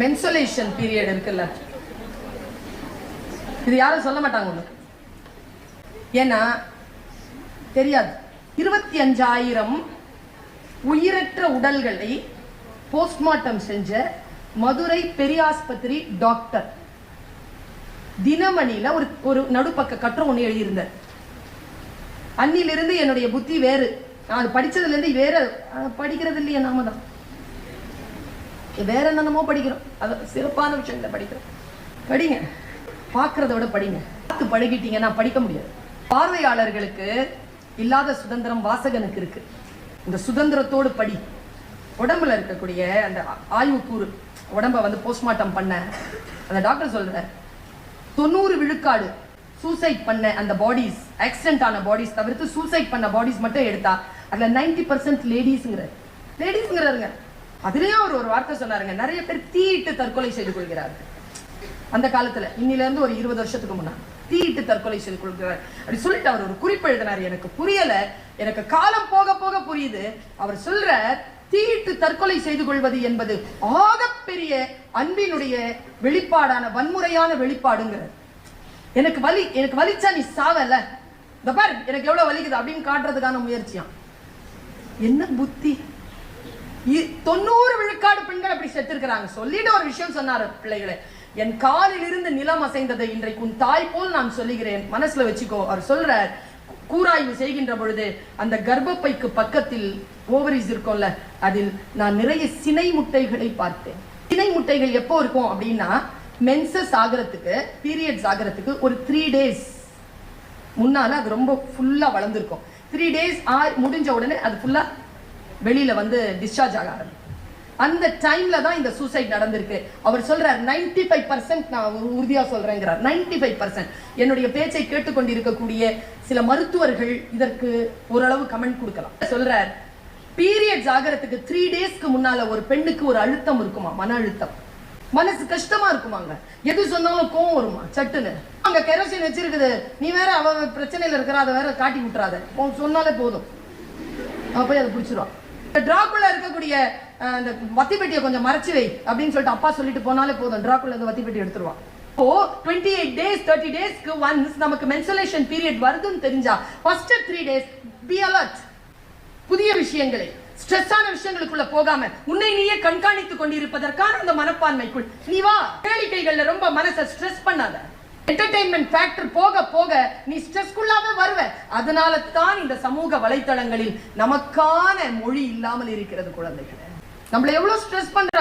Mensuration period இருக்குல்ல. இது யாரும் சொல்ல மாட்டாங்க உங்களுக்கு. ஏன்னா தெரியாது. இருபத்தி அஞ்சாயிரம் உயிரற்ற உடல்களை போஸ்ட்மார்ட்டம் செஞ்ச மதுரை பெரியாஸ்பத்திரி டாக்டர் தினமணியில ஒரு ஒரு நடுப்பக்க கட்டுரை ஒன்று எழுதியிருந்தார். அன்னிலிருந்து என்னுடைய புத்தி வேறு. நான் அது படிச்சதுல இருந்து வேற படிக்கிறது இல்லையே நாம தான் வேற என்னென்னமோ படிக்கிறோம். அது சிறப்பான விஷயங்களை படிக்கிறோம். படிங்க. பார்க்கறத விட படிங்க. பார்த்து பழகிட்டீங்கன்னா படிக்க முடியாது. பார்வையாளர்களுக்கு இல்லாத சுதந்திரம் வாசகனுக்கு இருக்கு. இந்த சுதந்திரத்தோடு படி. உடம்புல இருக்கக்கூடிய அந்த ஆய்வுக்கூறு உடம்ப வந்து போஸ்ட்மார்ட்டம் பண்ண. அந்த டாக்டர் சொல்ற தொண்ணூறு விழுக்காடு சூசைட் பண்ண அந்த பாடிஸ் ஆக்சிடென்ட் ஆன பாடிஸ் தவிர்த்து சூசைட் பண்ண பாடிஸ் மட்டும் எடுத்தா அதுல 90% பர்சன்ட் லேடிஸ்ங்கிற லேடிஸ்ங்கிறாருங்க அதுலயும் அவர் ஒரு வார்த்தை சொன்னாருங்க நிறைய பேர் தீயிட்டு தற்கொலை செய்து கொள்கிறார்கள். அந்த காலத்துல இன்னில இருந்து ஒரு இருபது வருஷத்துக்கு முன்னாடி தீயிட்டு தற்கொலை செய்து கொள்கிறார். அப்படி சொல்லிட்டு அவர் ஒரு குறிப்பு எழுதினார் எனக்கு புரியல எனக்கு காலம் போக போக புரியுது. அவர் சொல்ற தீயிட்டு தற்கொலை செய்து கொள்வது என்பது ஆகப்பெரிய அன்பினுடைய வெளிப்பாடான வன்முறையான வெளிப்பாடுங்கிறது எனக்கு வலி எனக்கு வலிச்சா நீ சாவல? இந்த பார் எனக்கு எவ்வளவு வலிக்குது அப்படின்னு காட்டுறதுக்கான முயற்சியா என்ன புத்தி? தொண்ணூறு விழுக்காடு பெண்கள் அப்படி செத்துருக்கிறாங்க. சொல்லிட்டு ஒரு விஷயம் சொன்னார் பிள்ளைகளை. என் காலில் இருந்து நிலம் அசைந்ததை இன்றைக்கு உன் தாய் போல் நான் சொல்லுகிறேன். மனசுல வச்சுக்கோ. அவர் சொல்றார் கூராய்வு செய்கின்ற பொழுது அந்த கர்ப்பப்பைக்கு பக்கத்தில் ஓவரிஸ் இருக்கும்ல அதில் நான் நிறைய சினை முட்டைகளை பார்த்தேன். சினை முட்டைகள் எப்போ இருக்கும் அப்படின்னா மென்சஸ் ஆகிறதுக்கு பீரியட்ஸ் ஆகிறதுக்கு ஒரு த்ரீ டேஸ் முன்னால அது ரொம்ப ஃபுல்லா வளர்ந்துருக்கும். த்ரீ டேஸ் ஆ முடிஞ்ச உடனே அது ஃபுல்லா வெளியில வந்து டிஸ்சார்ஜ் ஆக ஆரம்பிக்கும் அந்த டைம்ல தான் இந்த சூசைட் நடந்திருக்கு. அவர் சொல்றார் 95% ஃபைவ் பர்சன்ட் நான் உறு- உறுதியா சொல்றேங்கிறார். 95% ஃபைவ் பர்சன்ட் என்னுடைய பேச்சை கேட்டுக்கொண்டிருக்கக்கூடிய சில மருத்துவர்கள் இதற்கு ஓரளவு கமெண்ட் கொடுக்கலாம். சொல்றார் பீரியட்ஸ் ஆகிறதுக்கு த்ரீ டேஸ்க்கு முன்னால ஒரு பெண்ணுக்கு ஒரு அழுத்தம் இருக்குமா? மன அழுத்தம். மனசு கஷ்டமா இருக்குமாங்க? எது சொன்னாலும் கோவம் வருமா? சட்டுன்னு. அங்க கெரோசின் வச்சிருக்குது. நீ வேற அவ பிரச்சனையில இருக்கிற அதை வேற காட்டி விட்டுறாத. சொன்னாலே போதும். அவ போய் அதை பிடிச்சிருவான். டிராக்குள்ள இருக்கக்கூடிய அந்த வத்தி பெட்டியை கொஞ்சம் மறைச்சு வை அப்படின்னு சொல்லிட்டு அப்பா சொல்லிட்டு போனாலே போதும். டிராக்குள்ள அந்த வத்தி பெட்டி எடுத்துருவான். இப்போ டுவெண்ட்டி எயிட் டேஸ் தேர்ட்டி டேஸ்க்கு ஒன்ஸ் நமக்கு மென்சுலேஷன் பீரியட் வருதுன்னு தெரிஞ்சா first three days be alert புதிய விஷயங்களை ஸ்ட்ரெஸ்ஸான விஷயங்களுக்குள்ள போகாம உன்னை நீயே கண்காணித்துக் கொண்டிருப்பதற்கான அந்த மனப்பான்மைக்குள் நீ வா. கேளிக்கைகள்ல ரொம்ப மனசை ஸ்ட்ரெஸ் பண்ணாத. என்டர்டைன்மெண்ட் ஃபேக்டர் போக போக நீ ஸ்ட்ரெஸ்க்குள்ளாவே வருவ. அதனால தான் இந்த சமூக வலைத்தளங்களில் நமக்கான மொழி இல்லாமல் இருக்கிறது குழந்தைகள். நம்மளை எவ்வளவு ஸ்ட்ரெஸ் பண்ற